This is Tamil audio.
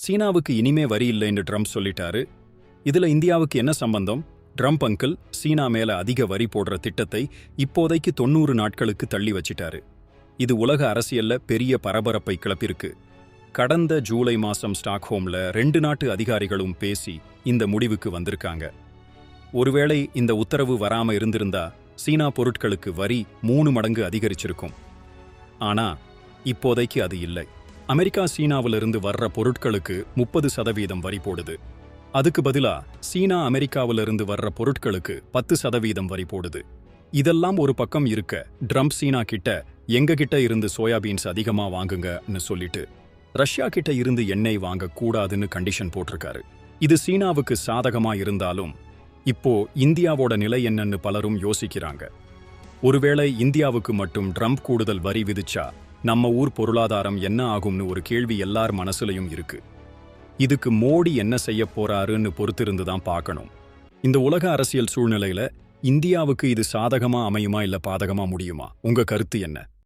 சீனாவுக்கு இனிமே வரி இல்லைன்னு ட்ரம்ப் சொல்லிட்டாரு. இதுல இந்தியாவுக்கு என்ன சம்பந்தம்? ட்ரம்ப் அங்கிள் சீனா மேல அதிக வரி போடுற திட்டத்தை இப்போதைக்கு தொண்ணூறு நாட்களுக்கு தள்ளி வச்சிட்டாரு. இது உலக அரசியல்ல பெரிய பரபரப்பை கிளப்பிருக்கு. கடந்த ஜூலை மாசம் ஸ்டாக்ஹோம்ல ரெண்டு நாட்டு அதிகாரிகளும் பேசி இந்த முடிவுக்கு வந்திருக்காங்க. ஒருவேளை இந்த உத்தரவு வராம இருந்திருந்தா சீனா பொருட்களுக்கு வரி மூணு மடங்கு அதிகரிச்சிருக்கும். ஆனா இப்போதைக்கு அது இல்லை. அமெரிக்கா சீனாவிலிருந்து வர்ற பொருட்களுக்கு முப்பது சதவீதம் வரி போடுது. அதுக்கு பதிலா சீனா அமெரிக்காவிலிருந்து வர்ற பொருட்களுக்கு பத்து சதவீதம் வரி போடுது. இதெல்லாம் ஒரு பக்கம் இருக்க ட்ரம்ப் சீனா கிட்ட எங்க கிட்ட இருந்து சோயாபீன்ஸ் அதிகமா வாங்குங்கன்னு சொல்லிட்டு ரஷ்யா கிட்ட இருந்து எண்ணெய் வாங்க கூடாதுன்னு கண்டிஷன் போட்டிருக்காரு. இது சீனாவுக்கு சாதகமா இருந்தாலும் இப்போ இந்தியாவோட நிலை என்னன்னு பலரும் யோசிக்கிறாங்க. ஒருவேளை இந்தியாவுக்கு மட்டும் ட்ரம்ப் கூடுதல் வரி விதிச்சா நம்ம ஊர் பொருளாதாரம் என்ன ஆகும்னு ஒரு கேள்வி எல்லார் மனசுலயும் இருக்கு. இதுக்கு மோடி என்ன செய்ய போறாருன்னு பொறுத்திருந்து தான் பார்க்கணும். இந்த உலக அரசியல் சூழ்நிலையில இந்தியாவுக்கு இது சாதகமா அமையுமா இல்ல பாதகமா முடியுமா? உங்க கருத்து என்ன?